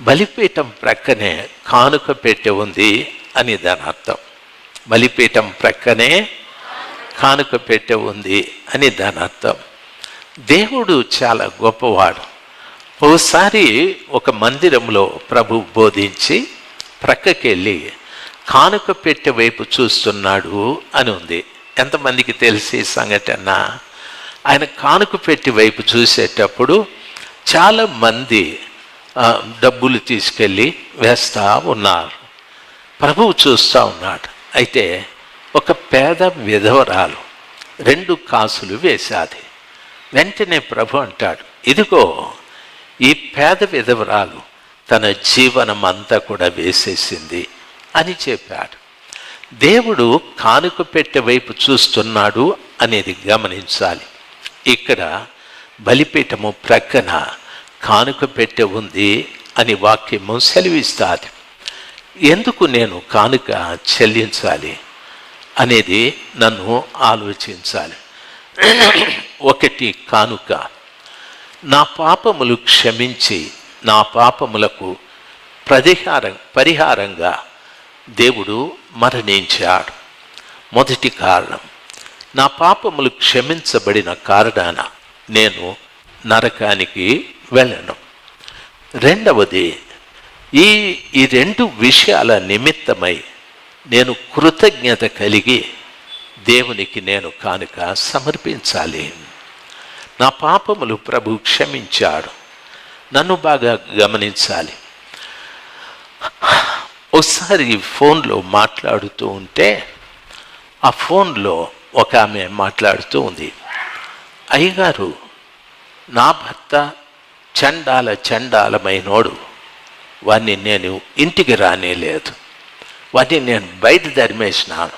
బలిపీఠం ప్రక్కనే కానుక పెట్టె ఉంది అని దాని అర్థం. బలిపీఠం ప్రక్కనే కానుక పెట్టె ఉంది అని దాని అర్థం. దేవుడు చాలా గొప్పవాడు. ఓసారి ఒక మందిరంలో ప్రభు బోధించి ప్రక్కకెళ్ళి కానుక పెట్టె వైపు చూస్తున్నాడు అని ఉంది. ఎంతమందికి తెలిసి సంఘటన ఆయన కానుక పెట్టి వైపు చూసేటప్పుడు చాలా మంది డబ్బులు తీసుకెళ్ళి వేస్తూ ఉన్నారు. ప్రభువు చూస్తూ ఉన్నాడు. అయితే ఒక పేద విధవరాలు రెండు కాసులు వేశాది. వెంటనే ప్రభు అంటాడు ఇదిగో ఈ పేద విధవరాలు తన జీవనం అంతా కూడా వేసేసింది అని చెప్పాడు. దేవుడు కానుక పెట్టె వైపు చూస్తున్నాడు అనేది గమనించాలి. ఇక్కడ బలిపీఠము ప్రక్కన కానుక పెట్టె ఉంది అని వాక్యము సెలవిస్తాది. ఎందుకు నేను కానుక చెల్లించాలి అనేది నన్ను ఆలోచించాలి. ఒకటి కానుక నా పాపములు క్షమించి నా పాపములకు ప్రతిహారం పరిహారంగా దేవుడు మరణించాడు. మొదటి కారణం నా పాపములు క్షమించబడిన కారణాన నేను నరకానికి వెళ్ళను. రెండవది ఈ ఈ రెండు విషయాల నిమిత్తమై నేను కృతజ్ఞత కలిగి దేవునికి నేను కానుక సమర్పించాలి. నా పాపములు ప్రభు క్షమించాడు. నన్ను బాగా గమనించాలి. ఒకసారి ఫోన్లో మాట్లాడుతూ ఉంటే ఆ ఫోన్లో ఒక ఆమె మాట్లాడుతూ ఉంది. అయ్యగారు నా భర్త చండాల చండాలమైనోడు. వాడిని నేను ఇంటికి రానేలేదు. వాటిని నేను బయట ధర్మేసినాను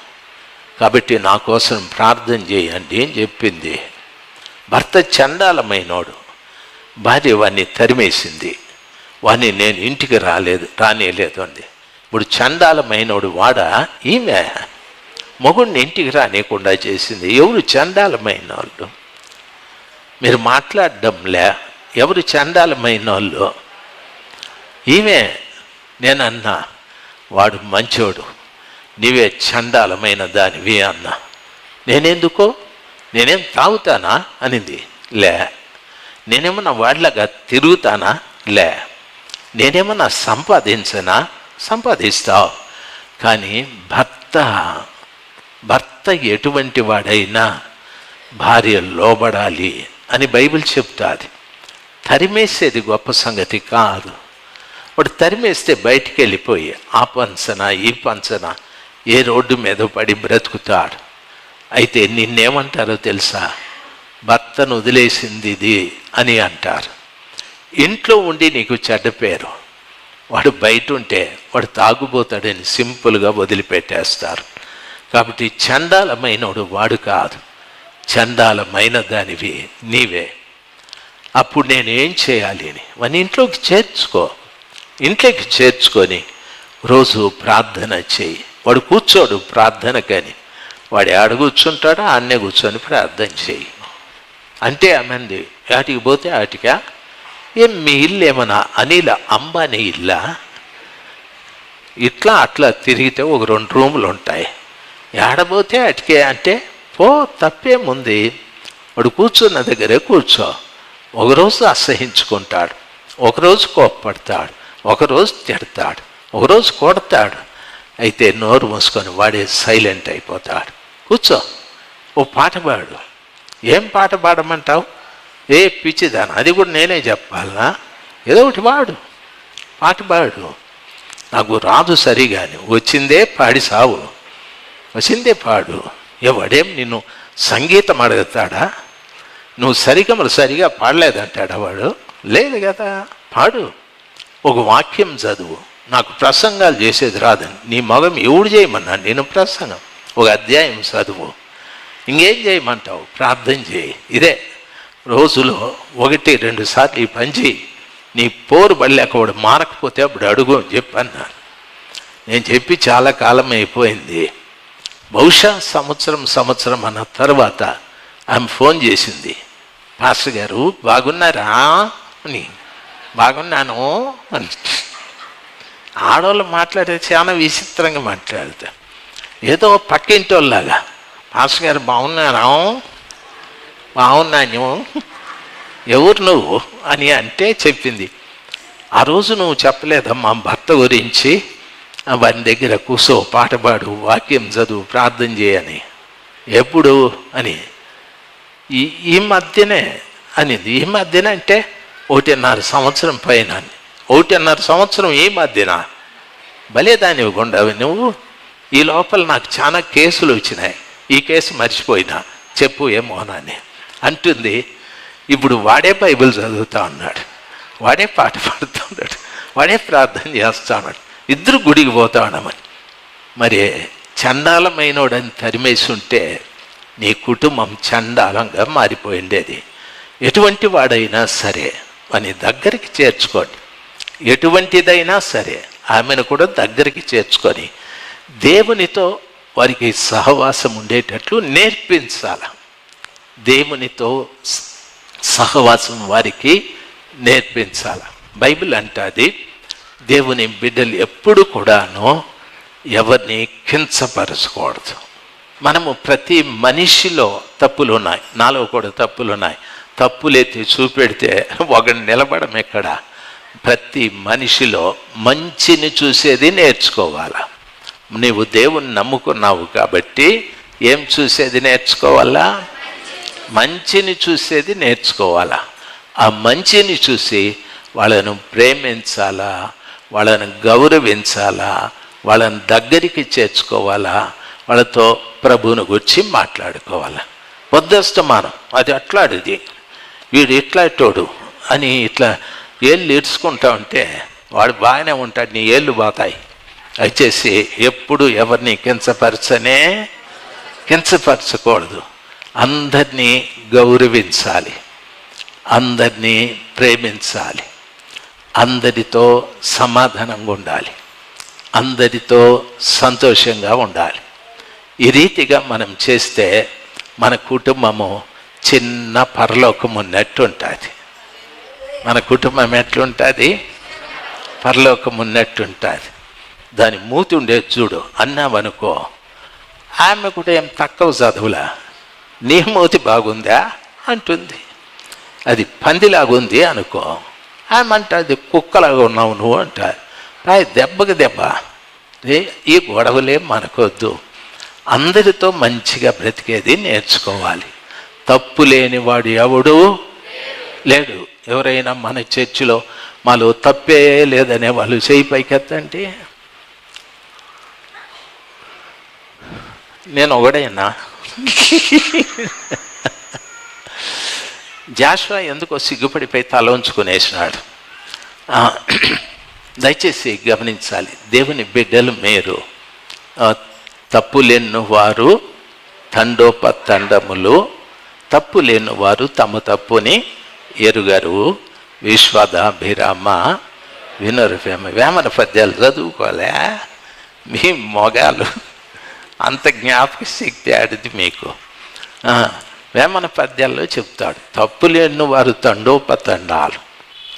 కాబట్టి నా కోసం ప్రార్థన చేయండి అని చెప్పింది. భర్త చండాలమైనోడు. భార్య వాడిని తరిమేసింది. వాడిని నేను ఇంటికి రాలేదు రానేలేదు అంది. ఇప్పుడు చండాలమైనోడు వాడా? ఈమె. మొగుడిని ఇంటికి రానియకుండా చేసింది. ఎవరు చండాలమైన వాళ్ళు మీరు మాట్లాడడం లే ఎవరు చండాలమైన వాళ్ళు ఈమె నేనన్నా వాడు మంచోడు నీవే చండాలమైన దానివి అన్నా. నేనెందుకో? నేనేం తాగుతానా? అనింది. లే నేనేమన్నా వాడిలాగా తిరుగుతానా? లే నేనేమన్నా సంపాదించనా? సంపాదిస్తావు. కానీ భర్త భర్త ఎటువంటి వాడైనా భార్య లోబడాలి అని బైబిల్ చెప్తాది. తరిమేసేది గొప్ప సంగతి కాదు. వాడు తరిమేస్తే బయటికి వెళ్ళిపోయి ఆ పంచన ఈ పంచన ఏ రోడ్డు మీద పడి బ్రతుకుతాడు. అయితే నిన్నేమంటారో తెలుసా? భర్తను వదిలేసింది ఇది అని అంటారు. ఇంట్లో ఉండి నీకు చెడ్డ పేరు. వాడు బయట ఉంటే వాడు తాగుబోతాడని సింపుల్గా వదిలిపెట్టేస్తారు. కాబట్టి చండాలమైనడు వాడు కాదు. చండాలమైన దానివి నీవే. అప్పుడు నేనేం చేయాలి అని. మన ఇంట్లోకి చేర్చుకో. ఇంట్లోకి చేర్చుకొని రోజు ప్రార్థన చేయి. వాడు కూర్చోడు ప్రార్థనకని వాడు ఆడ కూర్చుంటాడో? అన్నే కూర్చొని ప్రార్థన చేయి. అంటే అమ్మంది ఆటికి పోతే ఆటికా? ఏం మీ ఇల్లు ఏమన్నా అనిల అంబానీ ఇల్లా? ఇట్లా అట్లా తిరిగితే ఒక రెండు రూములు ఉంటాయి. ఏడబోతే అటుకే అంటే పో తప్పేముంది? వాడు కూర్చున్న దగ్గరే కూర్చో. ఒకరోజు అసహించుకుంటాడు ఒకరోజు కోప్పడతాడు ఒకరోజు తిడతాడు ఒకరోజు కొడతాడు. అయితే నోరు మూసుకొని వాడే సైలెంట్ అయిపోతాడు. కూర్చో ఓ పాట పాడు. ఏం పాట పాడమంటావు? ఏ పిచ్చిదాన అది కూడా నేనే చెప్పాలనా? ఏదో ఒకటి వాడు పాట పాడు. నాకు రాదు సరిగాని వచ్చిందే పాడి సావు. వచ్చిందే పాడు. ఎవడేం నిన్ను సంగీతం అడుగుతాడా? నువ్వు సరిగమలు సరిగా పాడలేదంటాడా వాడు. లేదు కదా పాడు. ఒక వాక్యం చదువు. నాకు ప్రసంగాలు చేసేది రాదని. నీ మగం ఎవడు చేయమన్నా నేను ప్రసంగం. ఒక అధ్యాయం చదువు. ఇంకేం చేయమంటావు? ప్రార్థన చేయి. ఇదే రోజులో ఒకటి రెండు సార్లు ఈ పని చేయి. నీ పోరు బళ్ళాక వాడు మారకపోతే అప్పుడు అడుగు అని చెప్పన్నాను. నేను చెప్పి చాలా కాలం అయిపోయింది. బహుశా సంవత్సరం సంవత్సరం అన్న తర్వాత ఆమె ఫోన్ చేసింది. పాస్టర్ గారు బాగున్నారా? అని. బాగున్నాను అని. ఆడవాళ్ళు మాట్లాడే చాలా విచిత్రంగా మాట్లాడతారు. ఏదో పక్కింటి వాళ్ళలాగా పాస్ గారు బాగున్నారా? బాగున్నాను. ఎవరు నువ్వు? అని అంటే చెప్పింది. ఆ రోజు నువ్వు చెప్పలేదమ్మా భర్త గురించి. వారి దగ్గర కూసో పాట పాడు వాక్యం చదువు ప్రార్థన చేయని ఎప్పుడు? అని. ఈ ఈ మధ్యనే అనింది. ఈ మధ్యన అంటే ఒకటిన్నర సంవత్సరం పైన అని. ఒకటిన్నర సంవత్సరం ఈ మధ్యన. భలే దాని ఇవ్వకుండా నువ్వు. ఈ లోపల నాకు చాలా కేసులు వచ్చినాయి. ఈ కేసు మర్చిపోయినా. చెప్పు ఏమోనని అంటుంది. ఇప్పుడు వాడే బైబిల్ చదువుతా ఉన్నాడు. వాడే పాట పాడుతూ ఉన్నాడు. వాడే ప్రార్థన చేస్తా ఉన్నాడు. ఇద్దరు గుడికి పోతా ఉన్నామని. మరి చండాలమైనోడని తరిమేసి ఉంటే నీ కుటుంబం చండాలంగా మారిపోయిండేది ఎటువంటి వాడైనా సరే అని దగ్గరికి చేర్చుకోండి. ఎటువంటిదైనా సరే ఆమెను కూడా దగ్గరికి చేర్చుకొని దేవునితో వారికి సహవాసం ఉండేటట్లు నేర్పించాల. దేవునితో సహవాసం వారికి నేర్పించాల. బైబిల్ అంటుంది దేవుని బిడ్డలు ఎప్పుడు కూడాను ఎవరిని కించపరచకూడదు. మనము ప్రతి మనిషిలో తప్పులు ఉన్నాయి నాలో కూడా తప్పులు ఉన్నాయి తప్పులెత్తి చూపెడితే ఒకడు నిలబడం ఎక్కడ? ప్రతి మనిషిలో మంచిని చూసేది నేర్చుకోవాలా? నీవు దేవుణ్ణి నమ్ముకున్నావు కాబట్టి ఏం చూసేది నేర్చుకోవాలా? మంచిని చూసేది నేర్చుకోవాలా? ఆ మంచిని చూసి వాళ్ళను ప్రేమించాలా? వాళ్ళను గౌరవించాలా? వాళ్ళని దగ్గరికి చేర్చుకోవాలా? వాళ్ళతో ప్రభువుని గురించి మాట్లాడుకోవాలా. పొద్దస్తమానం అది అట్లాడిది. వీడు ఇట్లాటోడు అని ఇట్లా ఏళ్ళు ఇడ్చుకుంటా ఉంటే వాడు బాగానే ఉంటాడు నీ ఏళ్ళు పోతాయి. దయచేసి ఎప్పుడు ఎవరిని కించపరచనే కించపరచకూడదు. అందరినీ గౌరవించాలి. అందరినీ ప్రేమించాలి. అందరితో సమాధానంగా ఉండాలి. అందరితో సంతోషంగా ఉండాలి. ఈ రీతిగా మనం చేస్తే మన కుటుంబము చిన్న పరలోకం ఉన్నట్టు ఉంటుంది మన కుటుంబం ఎట్లుంటుంది? పరలోకం ఉన్నట్టు ఉంటుంది దాని మూతి ఉండేది చూడు అన్నామనుకో ఆమె కూడా ఏం తక్కువ చదువులా? నీ మూతి బాగుందా? అంటుంది. అది పందిలాగుంది అనుకో ఆమె అంటుంది కుక్కలాగా ఉన్నావు నువ్వు అంటారు దెబ్బకి దెబ్బ. ఈ గొడవలే మనకొద్దు. అందరితో మంచిగా బ్రతికేది నేర్చుకోవాలి. తప్పు లేనివాడు ఎవడు? లేడు. ఎవరైనా మన చర్చిలో మాలో తప్పే లేదనే వాళ్ళు చేయి పైకెత్తండి. నేను ఒకడైనా? జాషువా ఎందుకో సిగ్గుపడిపోయి తల ఉంచుకునేసినాడు. దయచేసి గమనించాలి. దేవుని బిడ్డలు మీరు. తప్పులెన్ను వారు తండోపతండములు తప్పులేని వారు తమ తప్పుని ఎరుగరు. విశ్వదాభిరామ వినరు వేమ వేమన పద్యాలు చదువుకోలే. మీ మొగాలు అంత జ్ఞాపక శక్తి ఆడిది మీకు. వేమన పద్యాల్లో చెప్తాడు తప్పులేను వారు తండోపతండాలు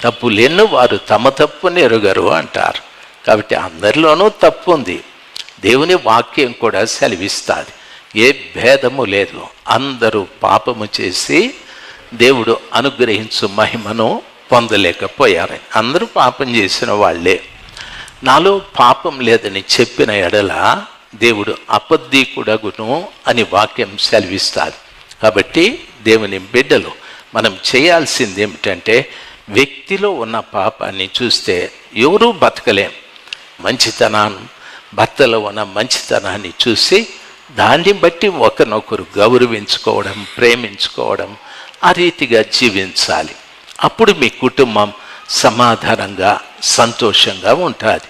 తప్పులేని వారు తమ తప్పుని ఎరుగరు అంటారు. కాబట్టి అందరిలోనూ తప్పు ఉంది దేవుని వాక్యం కూడా సెలవిస్తుంది. ఏ భేదము లేదు. అందరూ పాపము చేసి దేవుడు అనుగ్రహించు మహిమను పొందలేకపోయారు. అందరూ పాపం చేసిన వాళ్ళే. నాలో పాపం లేదని చెప్పిన ఎడల దేవుడు అబద్ధీకుడగును అని వాక్యం సెలవిస్తారు కాబట్టి దేవుని బిడ్డలు మనం చేయాల్సింది ఏమిటంటే వ్యక్తిలో ఉన్న పాపాన్ని చూస్తే ఎవరూ బతకలేం. మంచితనాన్ని భర్తలో ఉన్న మంచితనాన్ని చూసి దాన్ని బట్టి ఒకరినొకరు గౌరవించుకోవడం ప్రేమించుకోవడం ఆ రీతిగా జీవించాలి. అప్పుడు మీ కుటుంబం సమాధానంగా సంతోషంగా ఉంటుంది.